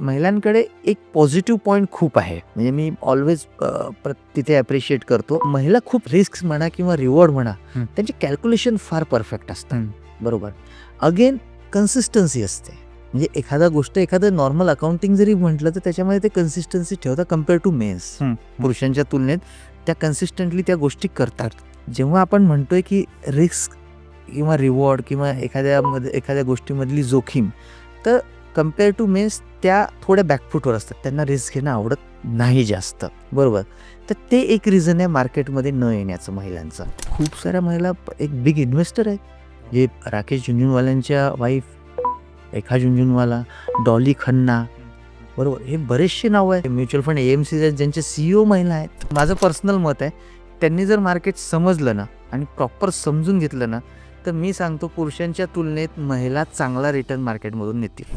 महिलांकडे एक positive point खूप आहे. म्हणजे मी ऑलवेज तिथे अप्रिशिएट करतो. महिला खूप रिस्क म्हणा किंवा रिवॉर्ड म्हणा. त्यांचे कॅल्क्युलेशन फार परफेक्ट असतात हं. बरोबर? अगेन कन्सिस्टन्सी असते. म्हणजे एखादा गोष्ट एखादं नॉर्मल अकाउंटिंग जरी म्हटलं तर त्याच्यामध्ये ते कन्सिस्टन्सी ठेवतात कंपेअर टू मेन्स. पुरुषांच्या तुलनेत त्या कन्सिस्टंटली त्या गोष्टी करतात. जेव्हा आपण म्हणतोय की रिस्क किंवा रिवॉर्ड किंवा एखाद्यामध्ये एखाद्या गोष्टीमधली जोखीम तर कंपेअर टू मेन्स त्या थोड्या बॅकफूटवर असतात. त्यांना रिस्क घेणं आवडत नाही जास्त. बरोबर? तर ते एक रिझन आहे मार्केटमध्ये न येण्याचं महिलांचं. खूप साऱ्या महिला एक बिग इन्व्हेस्टर आहेत. जे राकेश झुंझुनवाल्यांच्या वाईफ रेखा झुंझुनवाला डॉली खन्ना बरोबर? हे बरेचसे नावं आहेत. म्युच्युअल फंड एम सी ज्यांचे सीईओ महिला आहेत. माझं पर्सनल मत आहे त्यांनी जर मार्केट समजलं ना आणि प्रॉपर समजून घेतलं ना तर मी सांगतो पुरुषांच्या तुलनेत महिला चांगला रिटर्न मार्केटमधून नेतील.